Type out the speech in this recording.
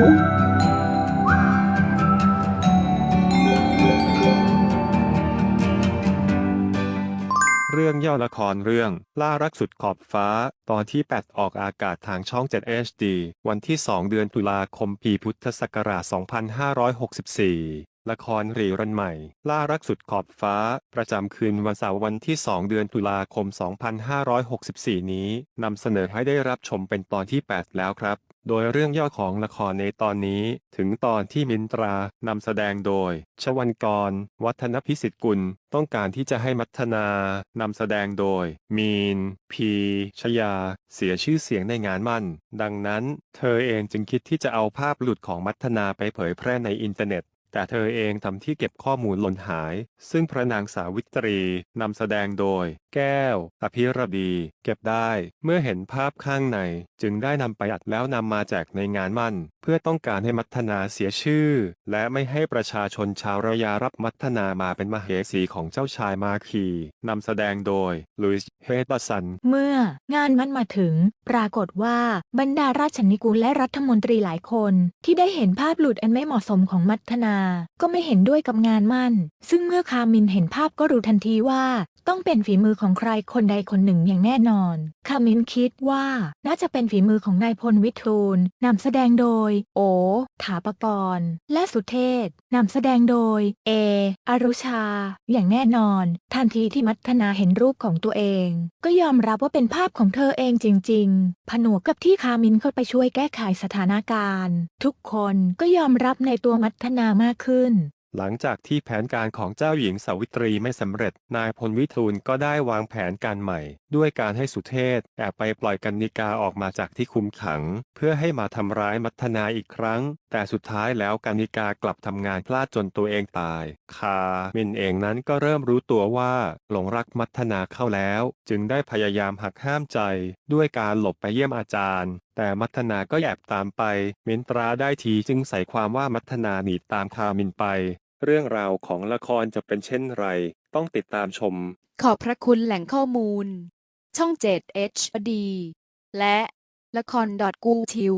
เรื่องย่อละครเรื่อง ล่ารักสุดขอบฟ้า ตอนที่ 8 ออกอากาศทางช่อง 7 HD วันที่ 2 เดือนตุลาคมปีพุทธศักราช 2564 ละครรีรันใหม่ ล่ารักสุดขอบฟ้า ประจำคืนวันเสาร์วันที่ 2 เดือนตุลาคม 2564 นี้นำเสนอให้ได้รับชมเป็นตอนที่ 8 แล้วครับ โดยเรื่องย่อของละครในตอนนี้ถึงตอนที่มินตรานำแสดงโดย ชวันกร วัฒนพิสิทธิ์กุล ต้องการที่จะให้มัทนานำแสดงโดย มีน พี ชยา เสียชื่อเสียงในงานมั่น ดังนั้น เธอเองจึงคิดที่จะเอาภาพหลุดของมัทนาไปเผยแพร่ในอินเทอร์เน็ต แต่เธอเองทำที่เก็บข้อมูลหล่นหาย ซึ่งพระนางสาวิตรีนำแสดงโดย แก้ว อภิรดี เก็บได้ เมื่อเห็นภาพข้างใน จึงได้นำไปอัดแล้วนำมาแจกในงานมั่น เพื่อต้องการให้มัทนาเสียชื่อ และไม่ให้ประชาชนชาวระยารับมัทนามาเป็นมเหสีของเจ้าชายมาคีนำแสดงโดยลุยส์เฮดสัน เมื่องานมั่นมาถึง ปรากฏว่าบรรดาราชนิกูลและรัฐมนตรีหลายคน ที่ได้เห็นภาพหลุดอันไม่เหมาะสมของมัทนาก็ไม่เห็นด้วยกับงานมั่น ซึ่งเมื่อคามินเห็นภาพก็รู้ทันทีว่าต้องเป็นฝีมือของใครคนใดคนหนึ่งอย่างแน่นอนคามินคิดว่าน่าจะเป็นฝีมือของนายพลวิทูลนำแสดงโดย โอ ถาปกรณ์ และสุเทพนำแสดงโดย เอ อรุชา อย่างแน่นอน ทันทีที่มัทนาเห็นรูปของตัวเอง ก็ยอมรับว่าเป็นภาพของเธอเองจริง ๆ ผนวกกับที่คามินเข้าไปช่วยแก้ไขสถานการณ์ ทุกคนก็ยอมรับในตัวมัทนามากขึ้น หลังจากที่แผนการของเจ้าหญิงสาวิตรีไม่สำเร็จ นายพลวิทูลก็ได้วางแผนการใหม่ ด้วยการให้สุเทพแอบไปปล่อยกันนิกาออกมาจากที่คุมขัง เพื่อให้มาทำร้ายมัทนาอีกครั้ง แต่สุดท้ายแล้วกันนิกากลับทำงานพลาดจนตัวเองตาย คามินเองนั้นก็เริ่มรู้ตัวว่าหลงรักมัทนาเข้าแล้ว จึงได้พยายามหักห้ามใจ ด้วยการหลบไปเยี่ยมอาจารย์แต่มัทนาก็แอบตามไป เมนตราได้ทีจึงใส่ความว่ามัทนาหนีตามคามินไป เรื่องราวของละครจะเป็นเช่นไร ต้องติดตามชม ขอบพระคุณแหล่งข้อมูล ช่อง 7 HD และละคร. .gu ทิว